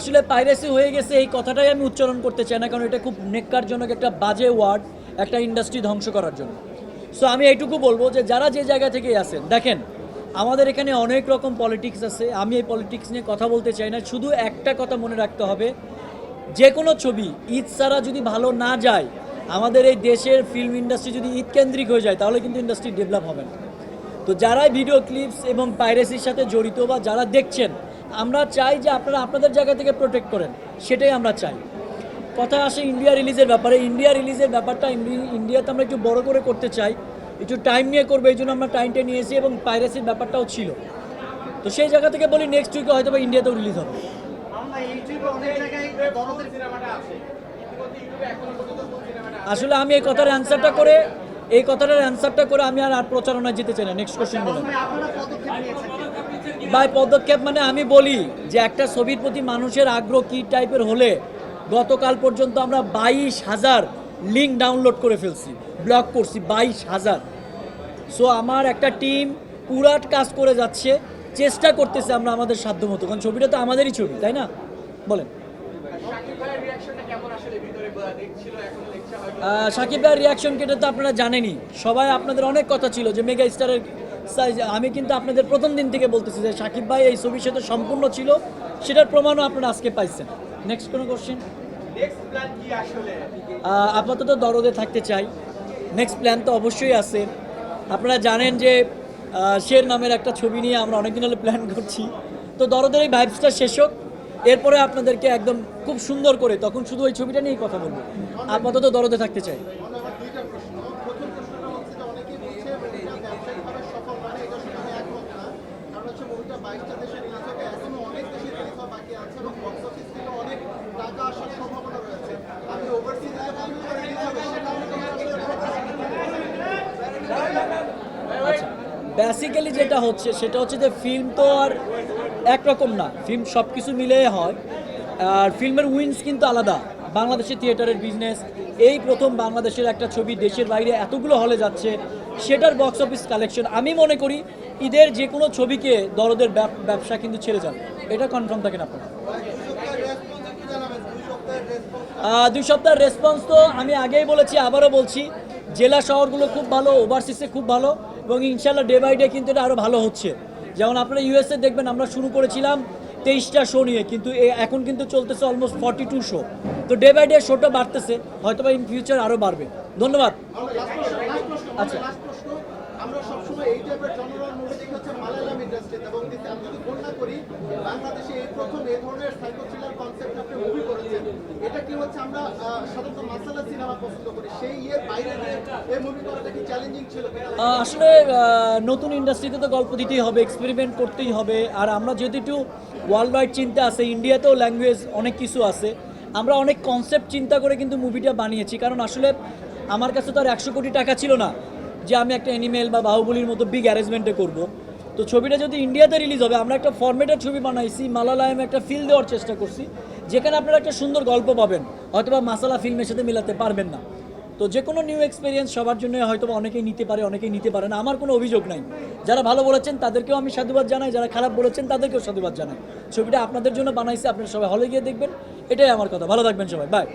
আসলে পাইরেসি হয়ে গেছে, এই কথাটাই আমি উচ্চারণ করতে চাই না, কারণ এটা খুব নেককারজনক একটা বাজে ওয়ার্ড একটা ইন্ডাস্ট্রি ধ্বংস করার জন্য। সো আমি এইটুকু বলব যে যারা যে জায়গা থেকে আসেন দেখেন, আমাদের এখানে অনেক রকম পলিটিক্স আছে, আমি এই পলিটিক্স নিয়ে কথা বলতে চাই না, শুধু একটা কথা মনে রাখতে হবে, যে কোনো ছবি, ঈদ ছাড়া যদি ভালো না যায়, আমাদের এই দেশের ফিল্ম ইন্ডাস্ট্রি যদি ঈদ কেন্দ্রিক হয়ে যায়, তাহলে কিন্তু ইন্ডাস্ট্রি ডেভেলপ হবে না। তো যারাই ভিডিও ক্লিপস এবং পাইরেসির সাথে জড়িত বা যারা দেখছেন আমরা চাই যে আপনারা আপনাদের জায়গা থেকে প্রোটেক্ট করেন সেটাই আমরা চাই। কথা আসে ইন্ডিয়া রিলিজের ব্যাপারে ইন্ডিয়া রিলিজের ব্যাপারটা ইন্ডি- ইন্ডিয়াতে আমরা একটু বড় করে করতে চাই একটু টাইম নিয়ে করব এই জন্য আমরা টাইমটা নিয়েছি এবং পাইরেসির ব্যাপারটাও ছিল। তো সেই জায়গা থেকে বলি নেক্সট উইকে হয়তো বা ইন্ডিয়াতেও রিলিজ হবে আসলে আমি এই কথার অ্যান্সারটা করে এই কথাটার অ্যান্সারটা করে আমি আর আর প্রচারণায় যেতে চাই না। নেক্সট কোশ্চেন বলুন। পদক্ষেপ বাই পদক্ষেপ মানে আমি বলি যে একটা ছবির প্রতি মানুষের আগ্রহ কী টাইপের হলে গতকাল পর্যন্ত আমরা বাইশ হাজার লিঙ্ক ডাউনলোড করে ফেলছি ব্লক করছি বাইশ হাজার। সো আমার একটা টিম পুরাট কাজ করে যাচ্ছে চেষ্টা করতেছে আমরা আমাদের সাধ্য মতো কারণ ছবিটা তো আমাদেরই ছবি তাই না? বলেন। সাকিব ভাইয়ের রিয়াকশন কেটে তো আপনারা জানেনই। সবাই আপনাদের অনেক কথা ছিল যে মেগা স্টারের আমি কিন্তু আপনাদের প্রথম দিন থেকে বলতেছি যে সাকিব ভাই এই ছবির সাথে সম্পূর্ণ ছিল সেটার প্রমাণও আপনারা আজকে পাইছেন। নেক্সট কোনো কোশ্চেন আপাতত দরদে থাকতে চাই। নেক্সট প্ল্যান তো অবশ্যই আছে। আপনারা জানেন যে শের নামের একটা ছবি নিয়ে আমরা অনেকদিন হলে প্ল্যান করছি। তো দরদের এই ভাইবসটা শেষ হোক। এরপরে আপনাদেরকে একদম খুব সুন্দর করে তখন শুধু ওই ছবিটা নিয়েই কথা বলব। আপাতত দরদে থাকতে চাই আমার দুইটা প্রশ্ন প্রথম প্রশ্নটা হচ্ছে যে অনেকেই বলছে মুভিটা ব্যবসায়িকভাবে সফল মানে এটা শুধু আমি একমত না কারণ হচ্ছে মুভিটা বাইশটা দেশে রিলিজ হবে এখনও অনেক দেশে রিলিজ হওয়া বাকি আছে এবং বক্স অফিস থেকে অনেক টাকা আসার সম্ভাবনা রয়েছে আপনি ওভারসিজ লেভেল রিলিজ হবে সেটা আমি আচ্ছা বেসিক্যালি যেটা হচ্ছে, সেটা হচ্ছে যে ফিল্ম তো আর একরকম না। ফিল্ম সব কিছু মিলে হয়। আর ফিল্মের উইন্স কিন্তু আলাদা। বাংলাদেশের থিয়েটারের বিজনেস এই প্রথম বাংলাদেশের একটা ছবি দেশের বাইরে এতগুলো হলে যাচ্ছে, সেটার বক্স অফিস কালেকশন আমি মনে করি ঈদের যে কোনো ছবিকে দরদের ব্যব- ব্যবসা কিন্তু ছেড়ে যান এটা কনফার্ম থাকেন আপনারা। দুই সপ্তাহের রেসপন্স তো আমি আগেই বলেছি, আবারও বলছি। জেলা শহরগুলো খুব ভালো ওভারসিসে খুব ভালো, এবং ইনশাল্লাহ ডে বাই ডে কিন্তু এটা আরও ভালো হচ্ছে। যেমন আপনারা ইউএসএ দেখবেন আমরা শুরু করেছিলাম তেইশটা শো নিয়ে, কিন্তু এখন কিন্তু চলতেছে অলমোস্ট ফর্টি টু শো তো ডে বাই ডে শোটা বাড়তেছে হয়তো বা ইন ফিউচার আরও বাড়বে। ধন্যবাদ। আচ্ছা। এই প্রথম এই ধরনের কনসেপ্ট আপনি মুভি করেছেন এটা কি হচ্ছে, আমরা সাধারণত মাসালা সিনেমা পছন্দ করি। সেই ইয়ের বাইরে এই মুভি করাটা কি চ্যালেঞ্জিং ছিল আসলে নতুন ইন্ডাস্ট্রিতে তো গল্প দিতেই হবে এক্সপেরিমেন্ট করতেই হবে। আর আমরা যেহেতু একটু ওয়ার্ল্ড ওয়াইড চিন্তা আছে ইন্ডিয়াতেও ল্যাঙ্গুয়েজ অনেক কিছু আছে, আমরা অনেক কনসেপ্ট চিন্তা করে কিন্তু মুভিটা বানিয়েছি। কারণ আসলে আমার কাছে তো আর একশো কোটি টাকা ছিল না যে আমি একটা অ্যানিমেল বা বাহুবলির মতো বিগ অ্যারেঞ্জমেন্টে করব। তো ছবিটা যদি ইন্ডিয়াতে রিলিজ হবে, আমরা একটা ফরম্যাটের ছবি বানাইছি মালালায়ামে একটা ফিল দেওয়ার চেষ্টা করছি। যেখানে আপনারা একটা সুন্দর গল্প পাবেন হয়তো বা মাসালা ফিল্মের সাথে মেলাতে পারবেন না। তো যে কোনো নিউ এক্সপিরিয়েন্স সবার জন্য হয়তো অনেকেই নিতে পারে, অনেকেই নিতে পারে না। আমার কোনো অভিযোগ নাই। যারা ভালো বলেছেন, তাদেরকেও আমি সাধুবাদ জানাই। যারা খারাপ বলেছেন, তাদেরকেও সাধুবাদ জানাই। ছবিটা আপনাদের জন্য বানাইছে, আপনারা সবাই হলে গিয়ে দেখবেন। এটাই আমার কথা। ভালো থাকবেন সবাই। বাই